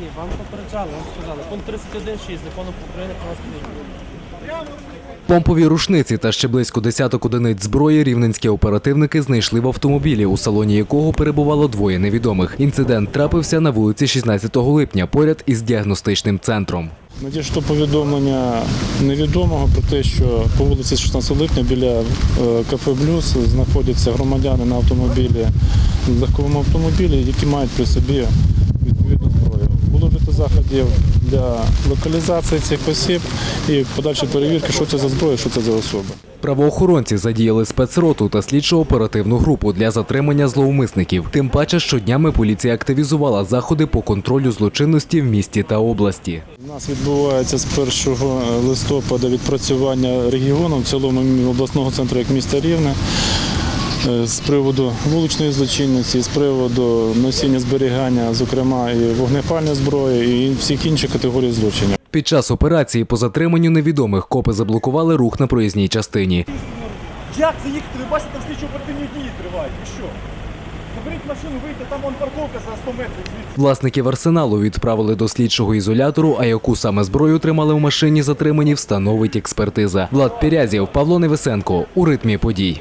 Ні, вам попереджали, вам сказали. Пункт 31.6 закону України про нас. Помпові рушниці та ще близько десяток одиниць зброї рівненські оперативники знайшли в автомобілі, у салоні якого перебувало двоє невідомих. Інцидент трапився на вулиці 16 липня, поряд із діагностичним центром. Надійшло повідомлення невідомого про те, що по вулиці 16 липня біля е, кафе Блюз знаходяться громадяни на автомобілі, легковому автомобілі, які мають при собі. Вжито заходів для локалізації цих осіб і подальшої перевірки, що це за зброя, що це за особи. Правоохоронці задіяли спецроту та слідчо-оперативну групу для затримання зловмисників. Тим паче, що днями поліція активізувала заходи по контролю злочинності в місті та області. У нас відбувається з 1 листопада відпрацювання регіону, в цілому обласного центру як міста Рівне. Е, З приводу вуличної злочинності, з приводу носіння зберігання, зокрема і вогнепальної зброї, і всіх інших категорій злочинів. Під час операції по затриманню невідомих копи заблокували рух на проїзній частині. Як це їхати? Ви бачите, там слідчо оперативні дії тривають. І що? Заберіть машину, вийти, там вон парковка за 100 метрів звідси. Власників арсеналу відправили до слідчого ізолятору, а яку саме зброю тримали в машині затримані, встановить експертиза. Влад Пірязів, Павло Невесенко у ритмі подій.